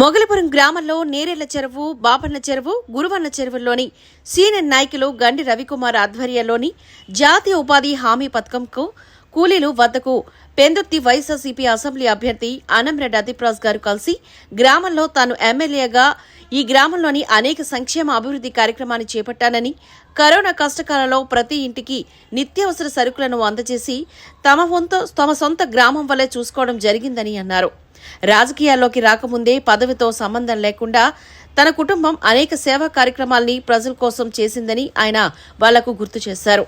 మొగలిపురం గ్రామంలో నేరెళ్ళ చెరువు బాపన్న చెరువు గురువన్న చెరువుల్లోని సీనియర్ నాయకులు గండి రవికుమార్ ఆధ్వర్యంలోని జాతీయ ఉపాధి హామీ పథకంకు కూలీలు వద్దకు పెందుర్తి వైఎస్ఆర్సీపీ అసెంబ్లీ అభ్యర్థి అనంరెడ్డి అదిప్రాజ్ గారు కలిసి గ్రామంలో తాను ఎమ్మెల్యేగా ఈ గ్రామంలోని అనేక సంక్షేమ అభివృద్ధి కార్యక్రమాన్ని చేపట్టానని కరోనా కష్టకాలంలో ప్రతి ఇంటికి నిత్యావసర సరుకులను అందజేసి తమ వంత తమ సొంత గ్రామం వల్లే చూసుకోవడం జరిగిందని అన్నారు. రాజకీయాల్లోకి రాకముందే పదవితో సంబంధం లేకుండా తన కుటుంబం అనేక సేవా కార్యక్రమాల్ని ప్రజల కోసం చేసిందని ఆయన వాళ్ళకు గుర్తు చేశారు.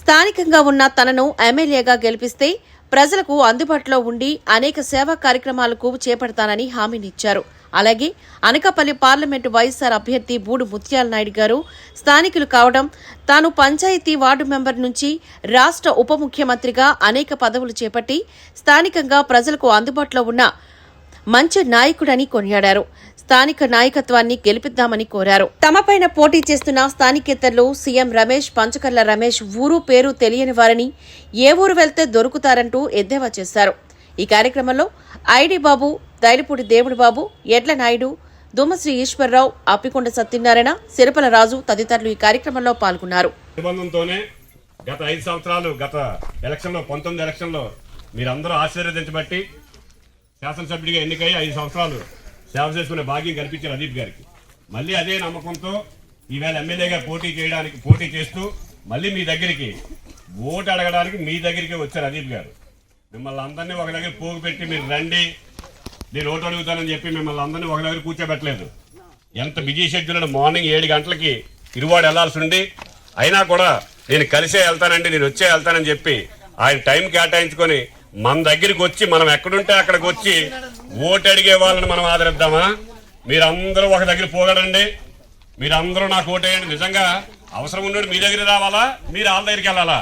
స్థానికంగా ఉన్న తనను ఎమ్మెల్యేగా గెలిపిస్తే ప్రజలకు అందుబాటులో ఉండి అనేక సేవా కార్యక్రమాలకు చేపడతానని హామీనిచ్చారు. అలాగే అనకాపల్లి పార్లమెంటు వైఎస్ఆర్ అభ్యర్థి బూడు ముత్యాల నాయుడు గారు స్థానికులు కావడం తాను పంచాయతీ వార్డు మెంబర్ నుంచి రాష్ట్ర ఉప ముఖ్యమంత్రిగా అనేక పదవులు చేపట్టి స్థానికంగా ప్రజలకు అందుబాటులో ఉన్న మంచి నాయకుడని కొనియాడారు. స్థానిక నాయకత్వాన్ని గెలిపిద్దామని కోరారు. తమపైన పోటీ చేస్తున్న స్థానికేతరులు సీఎం రమేష్ పంచకర్ల రమేష్ ఊరు పేరు తెలియని వారని ఏ ఊరు వెళ్తే దొరుకుతారంటూ ఎద్దేవా చేశారు. ఈ కార్యక్రమంలో ఐడి బాబు దైలపూడి దేవుడు బాబు ఎడ్ల నాయుడు దుమ్మశ్రీ ఈశ్వరరావు అప్పికొండ సత్యనారాయణ సిరపల రాజు తదితరులు ఈ కార్యక్రమంలో పాల్గొన్నారు. నిబంధనతోనే గత ఐదు సంవత్సరాలు గత ఎలక్షన్లో పంతొమ్మిది ఎలక్షన్లో మీరందరూ ఆశీర్వదించబట్టి శాసనసభ్యుడిగా ఎన్నికై ఐదు సంవత్సరాలు సేవ చేసుకునే భాగ్యం కల్పించారు అదీప్ గారికి. మళ్ళీ అదే నమ్మకంతో ఈవేళ ఎమ్మెల్యేగా పోటీ చేయడానికి పోటీ చేస్తూ మళ్ళీ మీ దగ్గరికి ఓటు అడగడానికి మీ దగ్గరికి వచ్చారు అదీప్ గారు. మిమ్మల్ని అందరినీ ఒక దగ్గర పోగు పెట్టి మీరు రండి నేను ఓటు అడుగుతానని చెప్పి మిమ్మల్ని అందరినీ ఒక దగ్గర కూర్చోబెట్టలేదు. ఎంత బిజీ షెడ్యూల్ మార్నింగ్ ఏడు గంటలకి ఇరువాడు వెళ్ళాల్సి ఉండి అయినా కూడా నేను కలిసే వెళ్తానండి నేను వచ్చే వెళ్తానని చెప్పి ఆయన టైం కేటాయించుకొని మన దగ్గరికి వచ్చి మనం ఎక్కడుంటే అక్కడికి వచ్చి ఓటు అడిగే వాళ్ళని మనం ఆదరిద్దామా? మీరందరూ ఒక దగ్గర పోగలండి మీరందరూ నాకు ఓటేయండి నిజంగా అవసరం ఉన్నోడు మీ దగ్గర రావాలా? మీరు వాళ్ళ దగ్గరికి వెళ్ళాలా?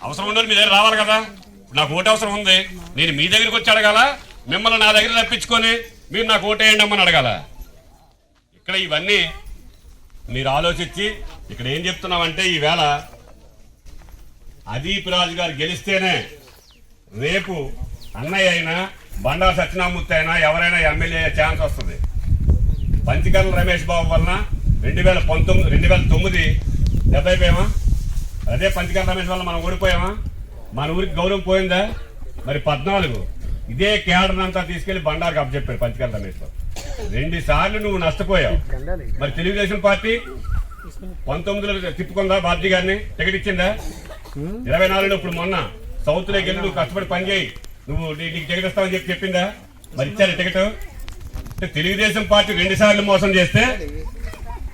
అవసరం ఉన్నోడు మీ దగ్గర రావాలి కదా? నాకు ఓటు అవసరం ఉంది. నేను మీ దగ్గరికి వచ్చి అడగాల? మిమ్మల్ని నా దగ్గర తప్పించుకొని మీరు నాకు ఓటేయండి అమ్మని అడగాల? ఇక్కడ ఇవన్నీ మీరు ఆలోచించి ఇక్కడ ఏం చెప్తున్నామంటే ఈవేళ అదీప్ రాజు గారు గెలిస్తేనే రేపు అన్నయ్య అయినా బండారు సత్యనామూర్తి అయినా ఎవరైనా ఎమ్మెల్యే అయ్యే ఛాన్స్ వస్తుంది. పంచికర్ల రమేష్ బాబు వలన రెండు వేల పంతొమ్మిది రెండు వేల తొమ్మిది డెబ్బై పోయామా అదే పంచికర్ల రమేష్ వల్ల మనం ఓడిపోయామా? మన ఊరికి గౌరవం పోయిందా? మరి పద్నాలుగు. ఇదే కేడర్ అంతా తీసుకెళ్ళి బండారుకి అప్పచెప్పారు పంచకర్ల రమేష్ రెండు సార్లు నువ్వు నష్టపోయావు. మరి తెలుగుదేశం పార్టీ పంతొమ్మిదిలో తిప్పుకుందా బాబ్జీ గారిని? టికెట్ ఇచ్చిందా? ఇరవై నాలుగులో ఇప్పుడు మొన్న సౌత్లోకి వెళ్ళి నువ్వు కష్టపడి పని చేయి. నువ్వు నీ- నీకు టికెట్ ఇస్తావని చెప్పి చెప్పిందా? మరి ఇచ్చారు టికెట్. అంటే తెలుగుదేశం పార్టీ రెండు సార్లు మోసం చేస్తే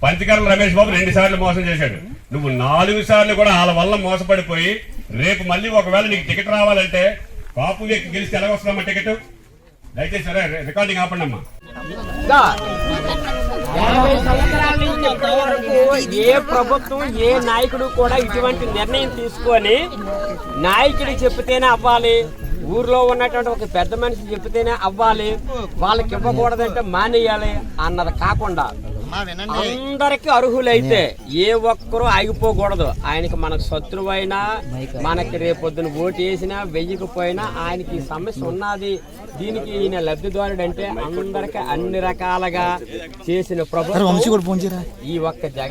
పంచకర్ల రమేష్ బాబు రెండు సార్లు మోసం చేశాడు. నువ్వు నాలుగు సార్లు కూడా వాళ్ళ వల్ల మోసపడిపోయి రేపు మళ్ళీ ఒకవేళ నీకు టికెట్ రావాలంటే కాపు వ్యక్తి గెలిస్తే ఎలా వస్తుందమ్మా టికెట్? దయచేసి సరే రికార్డింగ్ ఆపండి అమ్మా యాభై సంవత్సరాల నుంచి ఇప్పటి ఏ ప్రభుత్వం ఏ నాయకుడు కూడా ఇటువంటి నిర్ణయం తీసుకొని నాయకుడు చెప్తేనే అవ్వాలి. ఊర్లో ఉన్నటువంటి ఒక పెద్ద మనిషి చెప్తేనే అవ్వాలి. వాళ్ళకి ఇవ్వకూడదంటే మానేయాలి అన్నది కాకుండా అందరికి అర్హులైతే ఏ ఒక్కరూ ఆగిపోకూడదు. ఆయనకి మనకు శత్రువైనా మనకి రేపొద్దున ఓటు వేసినా వెయ్యకపోయినా ఆయనకి సమస్య ఉన్నది. దీనికి ఈయన లబ్ధిదారుడు అంటే అందరికి అన్ని రకాలుగా చేసిన ప్రభుత్వం. ఈ ఒక్క జగన్